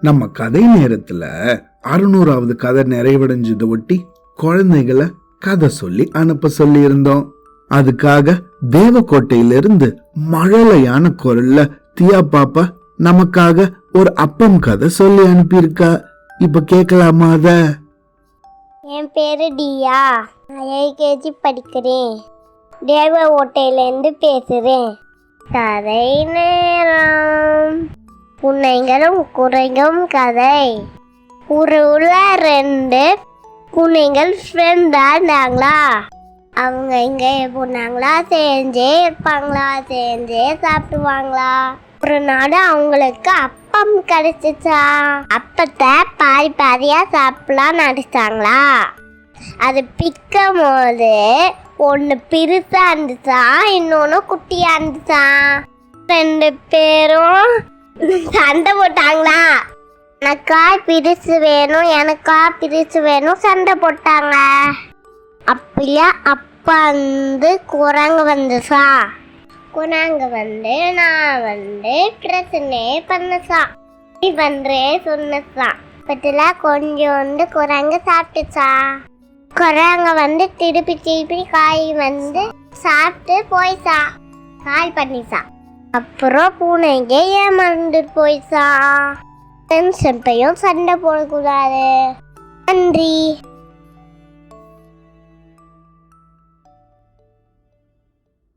நம்ம கதை நேரத்துல அறுநூறாவது கதை நிறைவடைஞ்சதை ஒட்டி குழந்தைகளை கதை சொல்லி அனுப்ப சொல்லி இருந்தோம் அதுக்காக தேவக்கோட்டையிலிருந்து மழலையான குரல்ல தியா பாப்பா நமக்காக ஒரு அப்பம் கதை சொல்லி அனுப்பியிருக்கா. இப்ப கேட்கலாமா அத? என் பேரு டியா. நான் எல்கேஜி படிக்கிறேன். தேவ ஓட்டையிலேருந்து பேசுகிறேன் கதை நேரம். புனைகளும் குறைகளும் கதை. ஒரு உள்ள ரெண்டு புனைகள் ஃப்ரெண்டாக இருந்தாங்களா? அவங்க இங்கே போனாங்களா செஞ்சே இருப்பாங்களா? செஞ்சே சாப்பிடுவாங்களா? ஒரு நாள் அவங்களுக்கு அப்பம் கிடைச்சிச்சா? அப்பத்தை பாதி பாதியா சாப்பிடலாம் நடிச்சாங்களா? அது பிக்கும் போது ஒன்று பெருசா இருந்துச்சா? இன்னொன்று குட்டியா இருந்துச்சா? ரெண்டு பேரும் சண்டை போட்டாங்களா? எனக்கா பிரிச்சு வேணும் எனக்கா பிரிச்சு வேணும் சண்டை போட்டாங்க. அப்படியா? அப்பா வந்து குரங்கு வந்துச்சா? குரங்கு வந்து நான் வந்து பிரச்சனை பண்ணுச்சா? நீ பண்றே பட்டில கொஞ்சம் வந்து குரங்கு சாப்பிட்டுச்சா? குரங்க வந்து திருப்பி திருப்பி காய் வந்து சாப்பிட்டு போய்ச்சா. காய் பண்ணிச்சா. அப்புறம் பூனைக்கு ஏமாந்து போய்ச்சா. ஃப்ரெண்ட்ஸ் எப்பயும் சண்டை போடக்கூடாது. நன்றி.